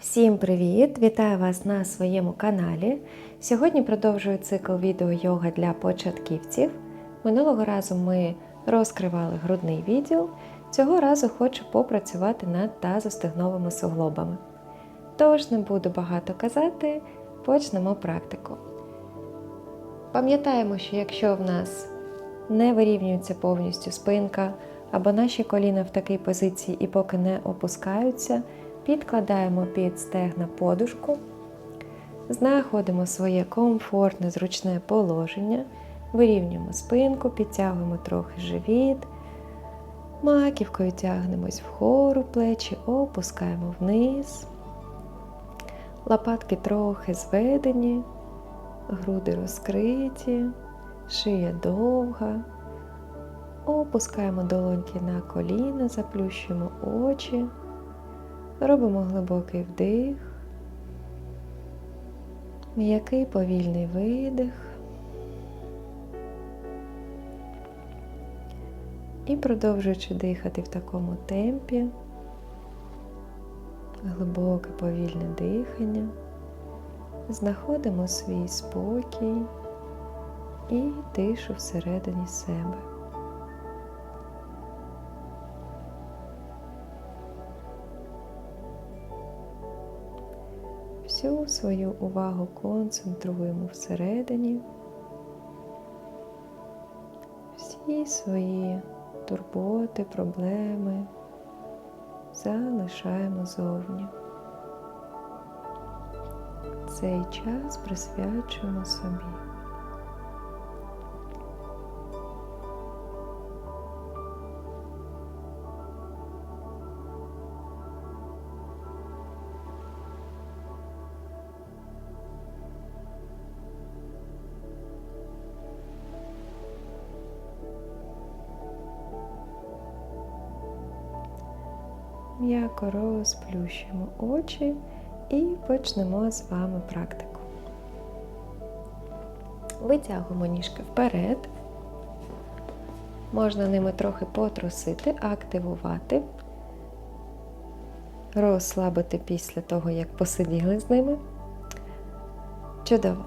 Всім привіт! Вітаю вас на своєму каналі. Сьогодні продовжую цикл відео йога для початківців. Минулого разу ми розкривали грудний відділ. Цього разу хочу попрацювати над тазостегновими суглобами. Тож не буду багато казати, почнемо практику. Пам'ятаємо, що якщо в нас не вирівнюється повністю спинка або наші коліна в такій позиції і поки не опускаються, підкладаємо під стегна подушку, знаходимо своє комфортне, зручне положення, вирівнюємо спинку, підтягуємо трохи живіт, маківкою тягнемось вгору плечі, опускаємо вниз, лопатки трохи зведені, груди розкриті, шия довга. Опускаємо долоньки на коліна, заплющуємо очі. Робимо глибокий вдих, м'який повільний видих. І продовжуючи дихати в такому темпі, глибоке повільне дихання, знаходимо свій спокій і тишу всередині себе. Всю свою увагу концентруємо всередині, всі свої турботи, проблеми залишаємо зовні. Цей час присвячуємо собі. М'яко розплющимо очі і почнемо з вами практику. Витягуємо ніжки вперед. Можна ними трохи потрусити, активувати, розслабити після того, як посиділи з ними. Чудово.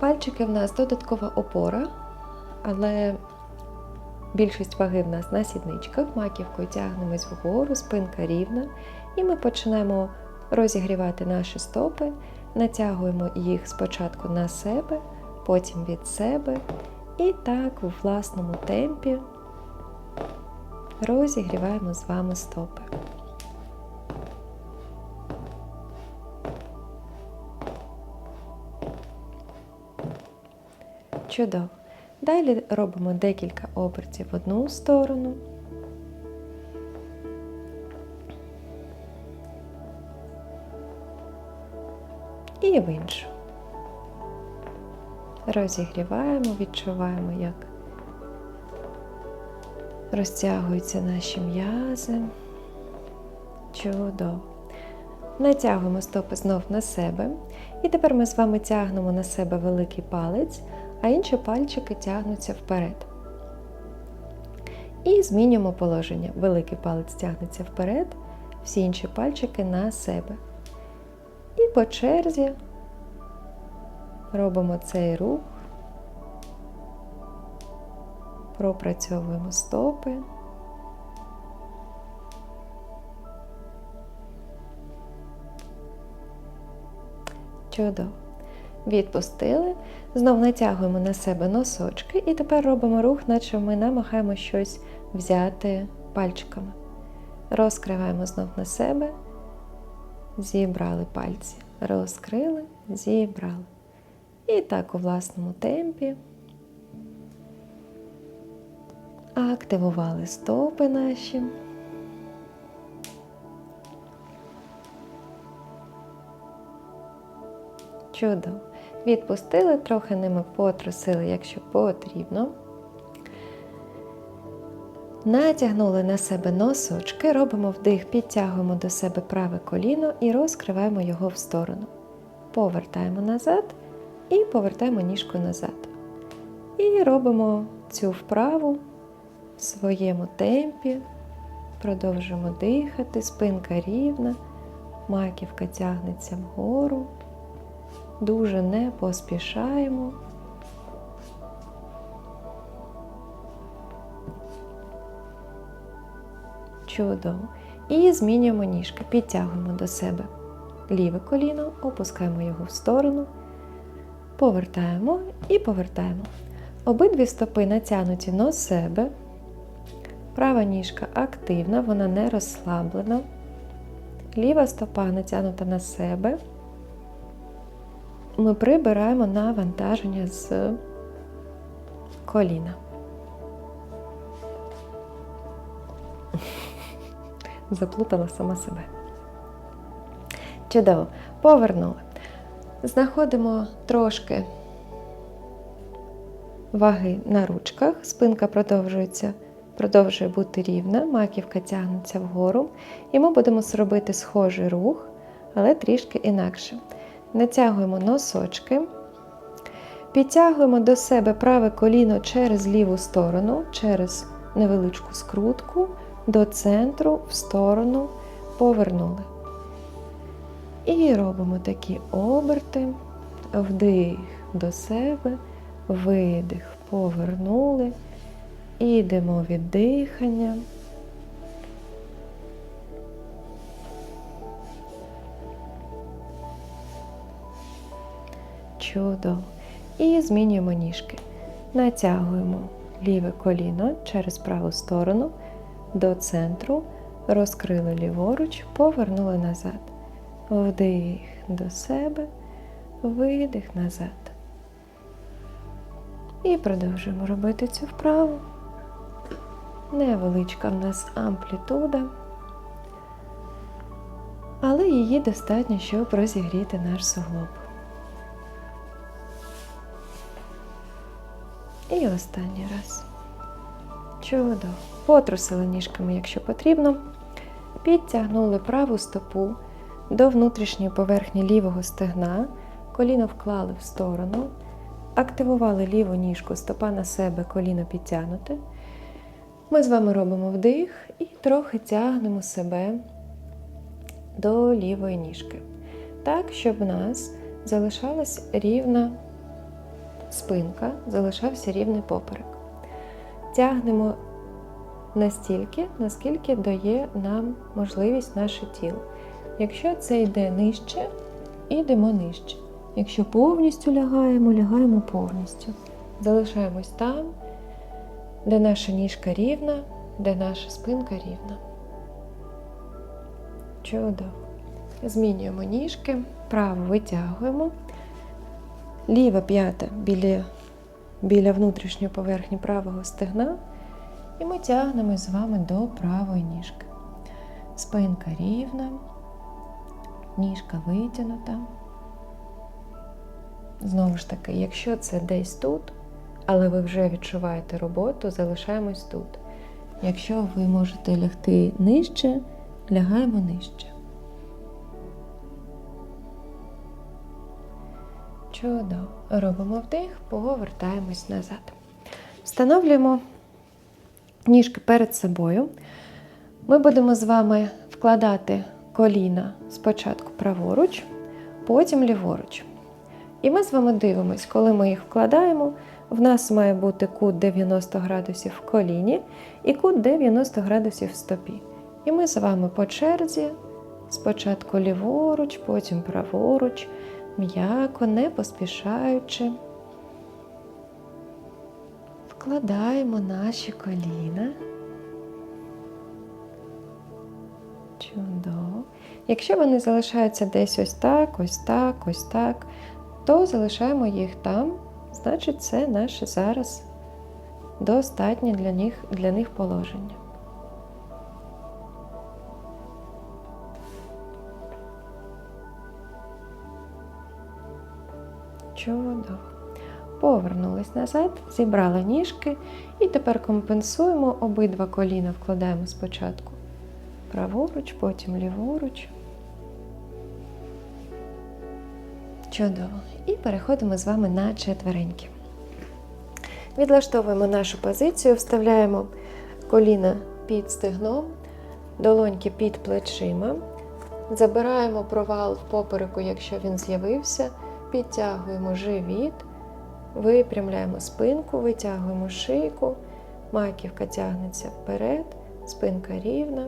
Пальчики в нас додаткова опора, але Більшість ваги в нас на сідничках, маківкою тягнемось вгору, спинка рівна. І ми починаємо розігрівати наші стопи, натягуємо їх спочатку на себе, потім від себе. І так у власному темпі розігріваємо з вами стопи. Чудово. Далі робимо декілька обертів в одну сторону. І в іншу. Розігріваємо, відчуваємо, як розтягуються наші м'язи. Чудово. Натягуємо стопи знов на себе. І тепер ми з вами тягнемо на себе великий палець а інші пальчики тягнуться вперед. І змінюємо положення. Великий палець тягнеться вперед, всі інші пальчики на себе. І по черзі робимо цей рух, пропрацьовуємо стопи. Чудово. Відпустили. Знов натягуємо на себе носочки і тепер робимо рух, наче ми намагаємо щось взяти пальчиками. Розкриваємо знов на себе, зібрали пальці, розкрили, зібрали. І так у власному темпі. Активували стопи наші. Чудово. Відпустили, трохи ними потрусили, якщо потрібно. Натягнули на себе носочки, робимо вдих, підтягуємо до себе праве коліно і розкриваємо його в сторону. Повертаємо назад і повертаємо ніжку назад. І робимо цю вправу в своєму темпі. Продовжуємо дихати, спинка рівна, маківка тягнеться вгору. Дуже не поспішаємо. Чудово. І змінюємо ніжки. Підтягуємо до себе ліве коліно, опускаємо його в сторону, повертаємо і повертаємо. Обидві стопи натягнуті на себе. Права ніжка активна, вона не розслаблена. Ліва стопа натягнута на себе. Ми прибираємо навантаження з коліна. Заплутала сама себе. Чудово. Повернули. Знаходимо трошки ваги на ручках. Спинка продовжується, продовжує бути рівна, маківка тягнеться вгору. І ми будемо зробити схожий рух, але трішки інакше. Натягуємо носочки. Підтягуємо до себе праве коліно через ліву сторону, через невеличку скрутку, до центру, в сторону, повернули. І робимо такі оберти, вдих до себе, видих, повернули, і йдемо від дихання. Чудово. І змінюємо ніжки. Натягуємо ліве коліно через праву сторону до центру, розкрили ліворуч, повернули назад. Вдих до себе, видих назад. І продовжуємо робити цю вправу. Невеличка в нас амплітуда, але її достатньо, щоб розігріти наш суглоб. Останній раз. Чудово. Потрусили ніжками, якщо потрібно. Підтягнули праву стопу до внутрішньої поверхні лівого стегна, коліно вклали в сторону, активували ліву ніжку, стопа на себе, коліно підтягнуте. Ми з вами робимо вдих і трохи тягнемо себе до лівої ніжки. Так, щоб у нас залишалась рівна спинка, залишався рівний поперек. Тягнемо настільки, наскільки дає нам можливість наше тіло. Якщо це йде нижче, йдемо нижче. Якщо повністю лягаємо, лягаємо повністю. Залишаємось там, де наша ніжка рівна, де наша спинка рівна. Чудово. Змінюємо ніжки, право витягуємо. Ліва п'ята біля, біля внутрішньої поверхні правого стегна. І ми тягнемо з вами до правої ніжки. Спинка рівна, ніжка витягнута. Знову ж таки, якщо це десь тут, але ви вже відчуваєте роботу, залишаємось тут. Якщо ви можете лягти нижче, лягаємо нижче. Чудово. Робимо вдих, повертаємось назад. Встановлюємо ніжки перед собою. Ми будемо з вами вкладати коліна спочатку праворуч, потім ліворуч. І ми з вами дивимось, коли ми їх вкладаємо, в нас має бути кут 90 градусів в коліні і кут 90 градусів в стопі. І ми з вами по черзі, спочатку ліворуч, потім праворуч, м'яко, не поспішаючи. Вкладаємо наші коліна. Чудово. Якщо вони залишаються десь ось так, ось так, ось так, то залишаємо їх там, значить, це наше зараз достатнє для них, для них положення. Чудово. Повернулись назад, зібрали ніжки і тепер компенсуємо обидва коліна, вкладаємо спочатку праворуч, потім ліворуч. Чудово. І переходимо з вами на четвереньки. Відлаштовуємо нашу позицію, вставляємо коліна під стегном, долоньки під плечима, Забираємо провал в попереку, якщо він з'явився, підтягуємо живіт, випрямляємо спинку, витягуємо шийку, маківка тягнеться вперед, спинка рівна.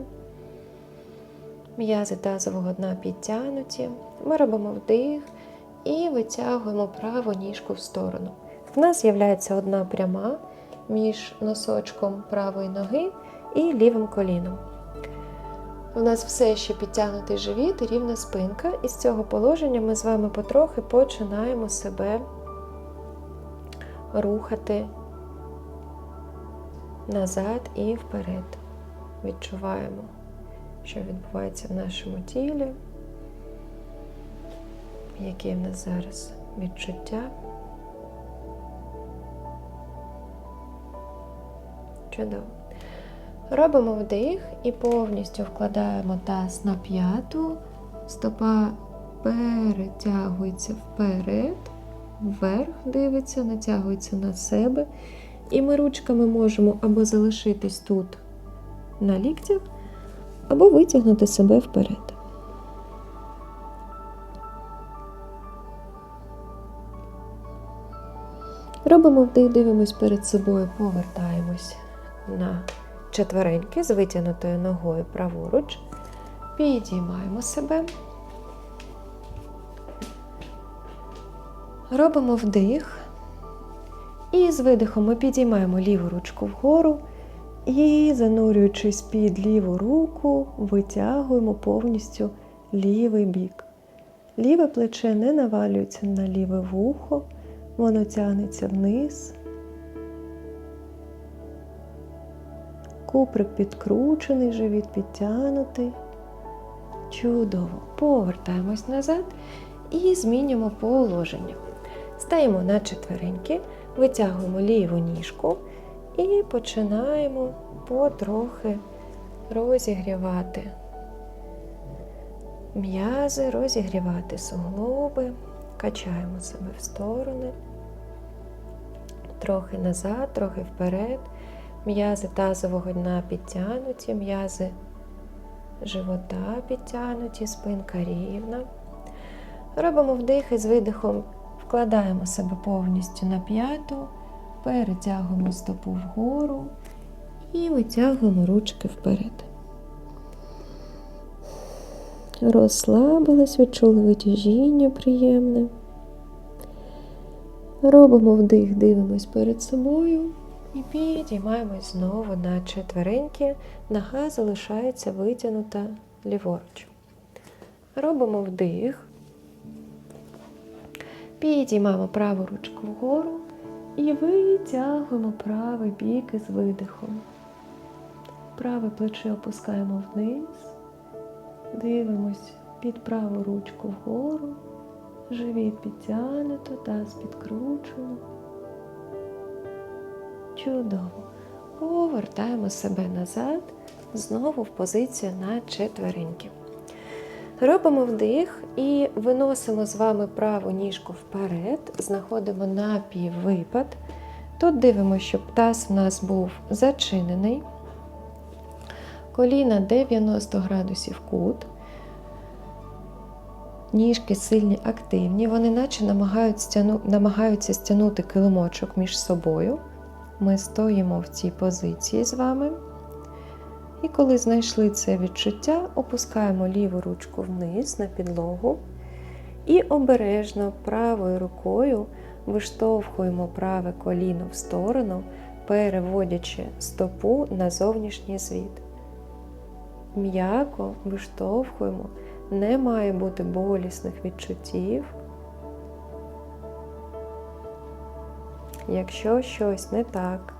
М'язи тазового дна підтягнуті. Ми робимо вдих і витягуємо праву ніжку в сторону. В нас з'являється одна пряма між носочком правої ноги і лівим коліном. У нас все ще підтягнутий живіт і рівна спинка, і з цього положення ми з вами потрохи починаємо себе рухати назад і вперед. Відчуваємо, що відбувається в нашому тілі, які в нас зараз відчуття. Чудово. Робимо вдих і повністю вкладаємо таз на п'яту, стопа перетягується вперед, вверх дивиться, натягується на себе. І ми ручками можемо або залишитись тут на ліктях, або витягнути себе вперед. Робимо вдих, дивимось перед собою, повертаємось на четвереньки з витягнутою ногою праворуч. Підіймаємо себе. Робимо вдих. І з видихом ми підіймаємо ліву ручку вгору і, занурюючись під ліву руку, витягуємо повністю лівий бік. Ліве плече не навалюється на ліве вухо, воно тягнеться вниз. Куприк підкручений, живіт підтягнутий. Чудово. Повертаємось назад і змінюємо положення. Стаємо на четвереньки, витягуємо ліву ніжку і починаємо потрохи розігрівати м'язи, розігрівати суглоби, качаємо себе в сторони, трохи назад, трохи вперед. М'язи тазового дна підтягнуті, м'язи живота підтягнуті, спинка рівна. Робимо вдих і з видихом вкладаємо себе повністю на п'яту, перетягуємо стопу вгору і витягуємо ручки вперед. Розслабились, відчули витяжіння приємне. Робимо вдих, дивимось перед собою. І підіймаємось знову на четвереньки. Нога залишається витягнута ліворуч. Робимо вдих. Підіймаємо праву ручку вгору і витягуємо правий бік із видихом. Праве плече опускаємо вниз, дивимось під праву ручку вгору, живіт підтягнуто, таз підкручуємо. Чудово. Повертаємо себе назад, знову в позицію на четвереньки. Робимо вдих і виносимо з вами праву ніжку вперед, знаходимо напіввипад. Тут дивимося, щоб таз в нас був зачинений. Коліна 90 градусів кут. Ніжки сильні, активні, вони наче намагаються стягнути килимочок між собою. Ми стоїмо в цій позиції з вами. І коли знайшли це відчуття, опускаємо ліву ручку вниз на підлогу і обережно правою рукою виштовхуємо праве коліно в сторону, переводячи стопу на зовнішній звіт. М'яко виштовхуємо, не має бути болісних відчуттів. Якщо щось не так,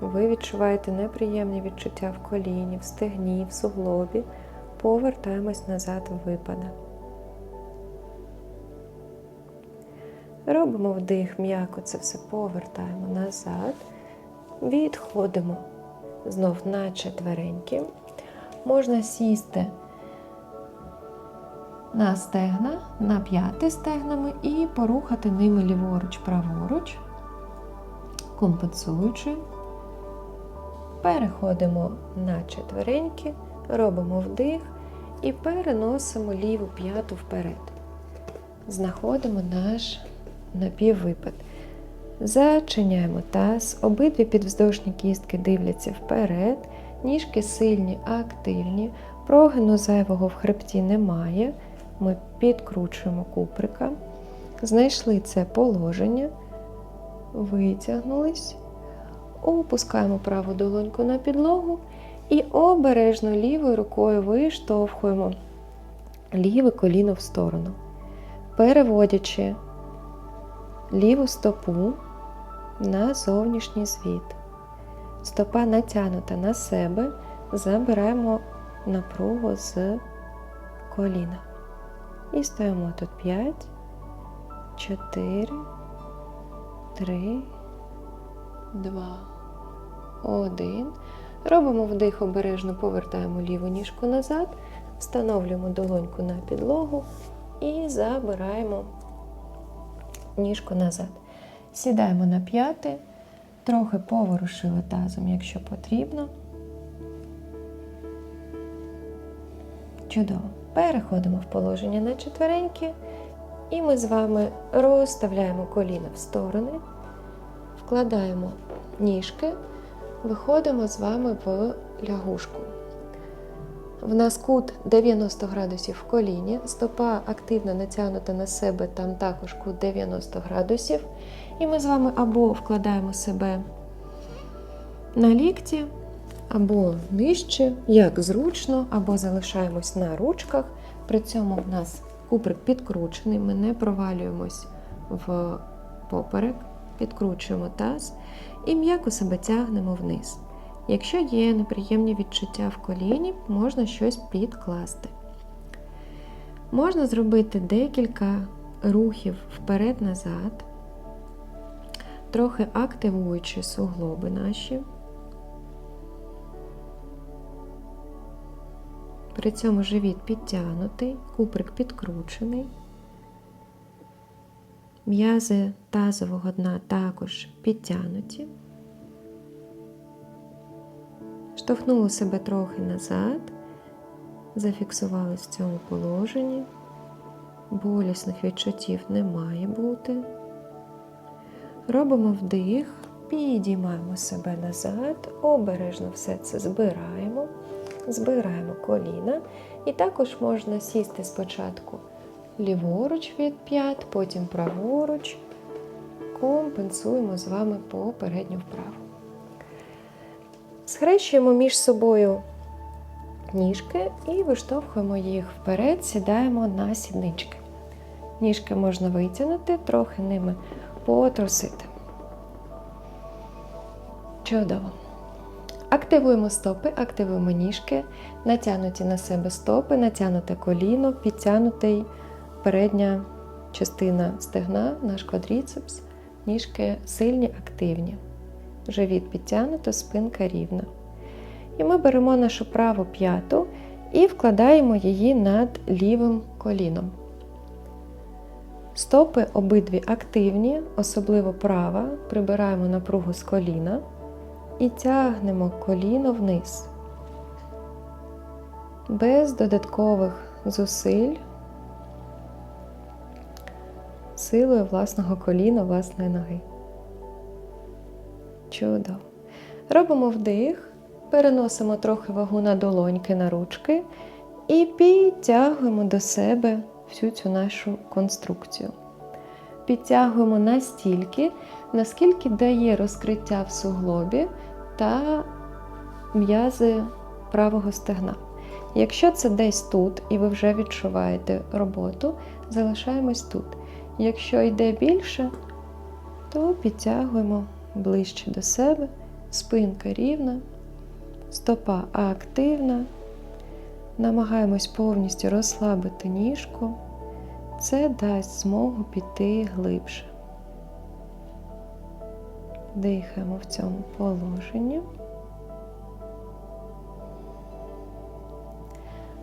ви відчуваєте неприємні відчуття в коліні, в стегні, в суглобі, повертаємось назад в випада. Робимо вдих, м'яко це все повертаємо назад, відходимо знов на четвереньки. Можна сісти на стегна, на п'яти стегнами і порухати ними ліворуч, праворуч компенсуючи. Переходимо на четвереньки, робимо вдих і переносимо ліву п'яту вперед. Знаходимо наш напіввипад. Зачиняємо таз, обидві підвздошні кістки дивляться вперед, ніжки сильні, активні, прогину зайвого в хребті немає. Ми підкручуємо куприка, знайшли це положення, витягнулись, опускаємо праву долоньку на підлогу і обережно лівою рукою виштовхуємо ліве коліно в сторону, переводячи ліву стопу на зовнішній звіт. Стопа натягнута на себе, забираємо напругу з коліна. І стоїмо тут 5, 4, 3, 2, 1. Робимо вдих, обережно повертаємо ліву ніжку назад, встановлюємо долоньку на підлогу і забираємо ніжку назад. Сідаємо на п'яти, трохи поворушили тазом, якщо потрібно. Чудово. Переходимо в положення на четвереньки, і ми з вами розставляємо коліна в сторони, вкладаємо ніжки, виходимо з вами в лягушку. В нас кут 90 градусів в коліні, стопа активно натягнута на себе, там також кут 90 градусів. І ми з вами або вкладаємо себе на лікті, або нижче, як зручно, або залишаємось на ручках. При цьому в нас куприк підкручений, ми не провалюємось в поперек, підкручуємо таз і м'яко себе тягнемо вниз. Якщо є неприємні відчуття в коліні, можна щось підкласти. Можна зробити декілька рухів вперед-назад, трохи активуючи суглоби наші. При цьому живіт підтягнутий, куприк підкручений. М'язи тазового дна також підтягнуті. Штовхнули себе трохи назад, зафіксувались в цьому положенні. Болісних відчуттів не має бути. Робимо вдих, підіймаємо себе назад, обережно все це збираємо, збираємо коліна. І також можна сісти спочатку ліворуч від п'ят, потім праворуч. Компенсуємо з вами попередню вправу. Схрещуємо між собою ніжки і виштовхуємо їх вперед, сідаємо на сіднички. Ніжки можна витягнути, трохи ними потрусити. Чудово. Активуємо стопи, активуємо ніжки, натягнуті на себе стопи, натягнуте коліно, підтягнутий передня частина стегна, наш квадріцепс, ніжки сильні, активні. Живіт підтягнуто, спинка рівна. І ми беремо нашу праву п'яту і вкладаємо її над лівим коліном. Стопи обидві активні, особливо права, прибираємо напругу з коліна і тягнемо коліно вниз. Без додаткових зусиль, силою власного коліна, власної ноги. Чудово. Робимо вдих, переносимо трохи вагу на долоньки, на ручки і підтягуємо до себе всю цю нашу конструкцію. Підтягуємо настільки, наскільки дає розкриття в суглобі та м'язи правого стегна. Якщо це десь тут, і ви вже відчуваєте роботу, залишаємось тут. Якщо йде більше, то підтягуємо ближче до себе, спинка рівна, стопа активна. Намагаємось повністю розслабити ніжку. Це дасть змогу піти глибше. Дихаємо в цьому положенні.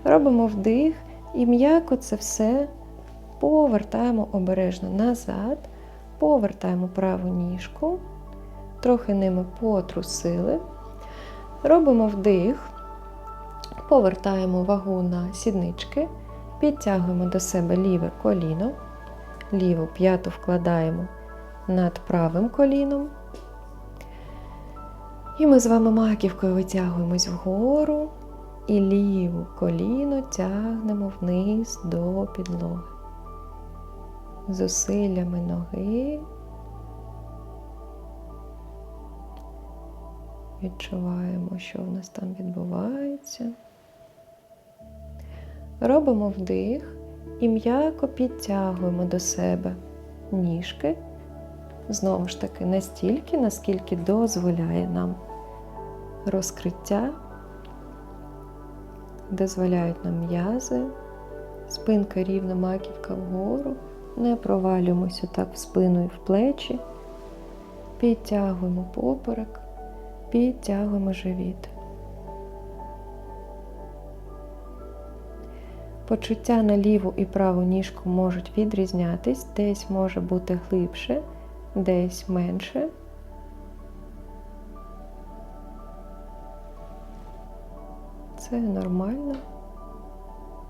Робимо вдих і м'яко це все повертаємо обережно назад, повертаємо праву ніжку, трохи ними потрусили. Робимо вдих, Повертаємо вагу на сіднички, підтягуємо до себе ліве коліно, ліву п'яту вкладаємо над правим коліном. І ми з вами маківкою витягуємось вгору і ліву коліно тягнемо вниз до підлоги. Зусиллями ноги. Відчуваємо, що в нас там відбувається. Робимо вдих і м'яко підтягуємо до себе ніжки. Знову ж таки, настільки, наскільки дозволяє нам розкриття, дозволяють нам м'язи, спинка рівна, маківка вгору, не провалюємося так в спину і в плечі, підтягуємо поперек, підтягуємо живіт. Почуття на ліву і праву ніжку можуть відрізнятись, десь може бути глибше, десь менше. Це нормально.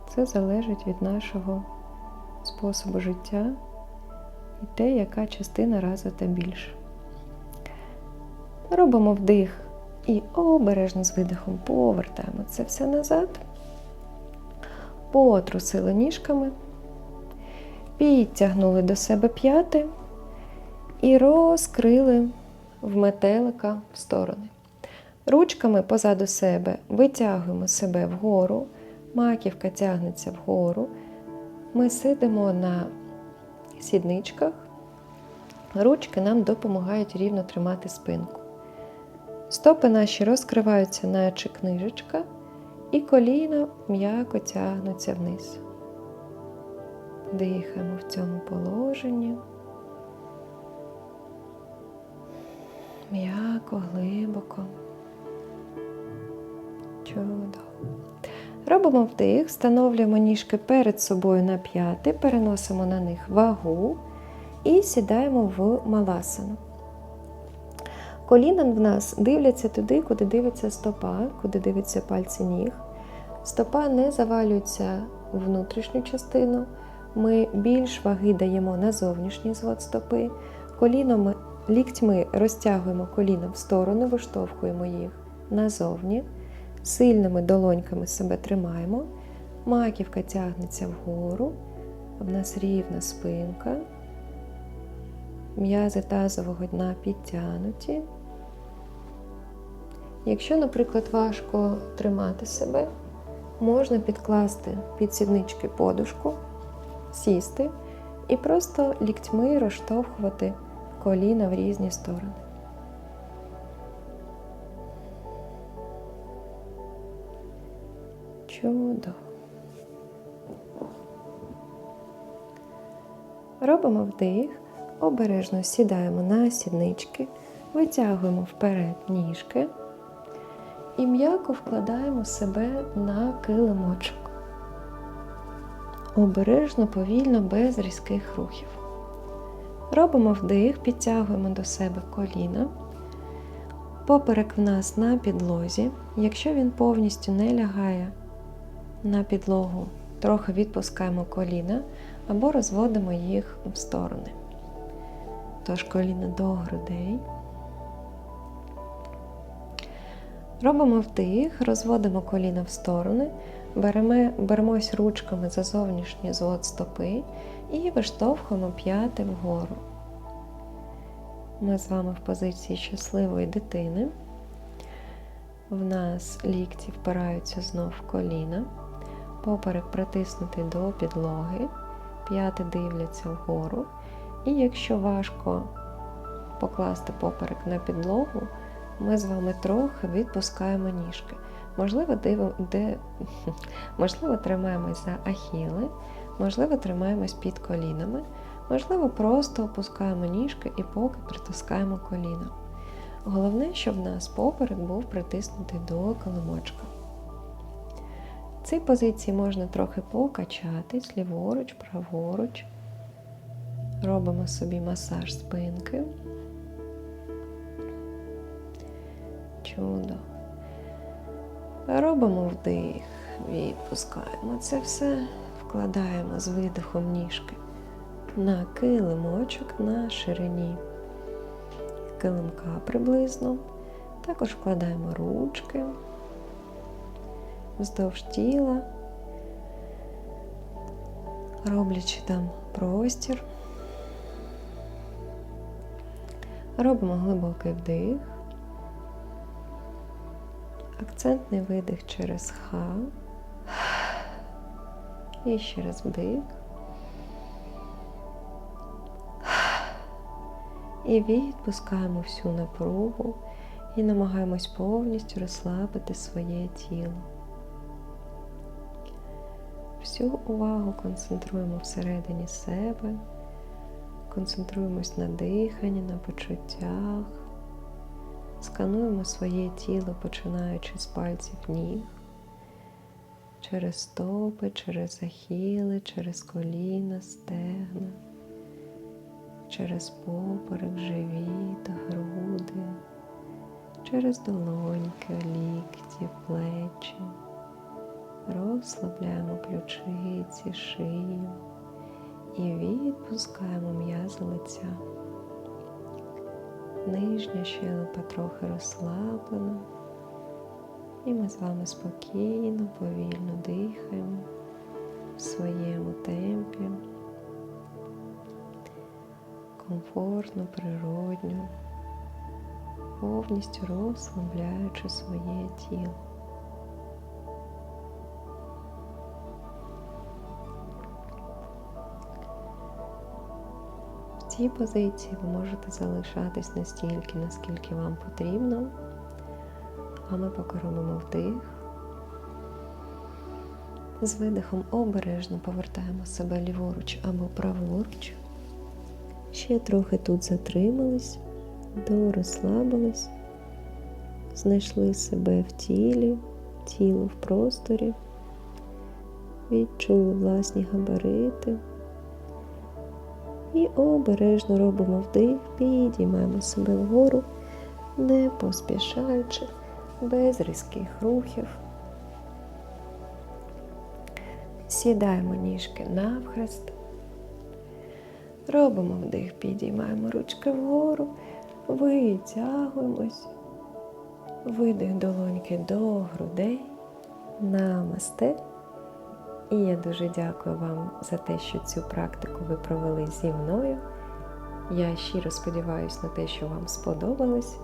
Це залежить від нашого способу життя і те, яка частина розвита більше. Робимо вдих і обережно з видихом повертаємо це все назад потрусили ніжками, підтягнули до себе п'яти і розкрили в метелика в сторони. Ручками позаду себе витягуємо себе вгору, маківка тягнеться вгору. Ми сидимо на сідничках, ручки нам допомагають рівно тримати спинку. Стопи наші розкриваються, наче книжечка. І коліна м'яко тягнуться вниз. Дихаємо в цьому положенні. М'яко, глибоко. Чудово. Робимо вдих, встановлюємо ніжки перед собою на п'яти, переносимо на них вагу і сідаємо в маласану. Коліна в нас дивляться туди, куди дивиться стопа, куди дивиться пальці ніг. Стопа не завалюється в внутрішню частину. Ми більш ваги даємо на зовнішній звод стопи. Коліном, ліктьми розтягуємо коліна в сторону, виштовхуємо їх назовні. Сильними долоньками себе тримаємо. Маківка тягнеться вгору. В нас рівна спинка. М'язи тазового дна підтягнуті. Якщо, наприклад, важко тримати себе, можна підкласти під сіднички подушку, сісти і просто ліктьми розштовхувати коліна в різні сторони. Чудово. Робимо вдих, обережно сідаємо на сіднички, витягуємо вперед ніжки і м'яко вкладаємо себе на килимочок. Обережно, повільно, без різких рухів. Робимо вдих, підтягуємо до себе коліна. Поперек в нас на підлозі. Якщо він повністю не лягає на підлогу, трохи відпускаємо коліна або розводимо їх в сторони. Тож коліна до грудей. Робимо вдих, розводимо коліна в сторони, беремо, беремось ручками за зовнішній звод стопи і виштовхуємо п'яти вгору. Ми з вами в позиції щасливої дитини. В нас лікті впираються знов в коліна, поперек притиснутий до підлоги, п'яти дивляться вгору. І якщо важко покласти поперек на підлогу, ми з вами трохи відпускаємо ніжки. Можливо, див... де... можливо, тримаємось за ахіли, можливо, тримаємось під колінами, можливо, просто опускаємо ніжки і поки притискаємо коліна. Головне, щоб в нас поперек був притиснутий до килимочка. Цій позиції можна трохи покачатись ліворуч, праворуч. Робимо собі масаж спинки. Чудо. Робимо вдих, відпускаємо це все, вкладаємо з видихом ніжки на килимочок на ширині килимка приблизно. Також вкладаємо ручки вздовж тіла, роблячи там простір. Робимо глибокий вдих, акцентний видих через ха. І ще раз вдих. І відпускаємо всю напругу і намагаємось повністю розслабити своє тіло. Всю увагу концентруємо всередині себе, концентруємось на диханні, на почуттях, скануємо своє тіло, починаючи з пальців ніг, через стопи, через ахіли, через коліна, стегна через поперек, живіт, груди, через долоньки, лікті, плечі. Розслабляємо ключиці, шию і відпускаємо м'язи лиця. Нижня щелепа трохи розслаблена. І ми з вами спокійно, повільно дихаємо в своєму темпі комфортно, природньо, повністю розслабляючи своє тіло. Цій позиції ви можете залишатись настільки, наскільки вам потрібно, а ми поки робимо вдих. З видихом обережно повертаємо себе ліворуч або праворуч. Ще трохи тут затримались, дорозслабились, знайшли себе в тілі, тіло в просторі, відчули власні габарити. І обережно робимо вдих, підіймаємо себе вгору, не поспішаючи, без різких рухів. Сідаємо ніжки навхрест. Робимо вдих, підіймаємо ручки вгору, витягуємось, видих долоньки до грудей, намасте. І я дуже дякую вам за те, що цю практику ви провели зі мною. Я щиро сподіваюся на те, що вам сподобалось.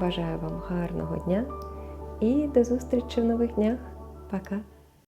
Бажаю вам гарного дня і до зустрічі в нових днях. Пока!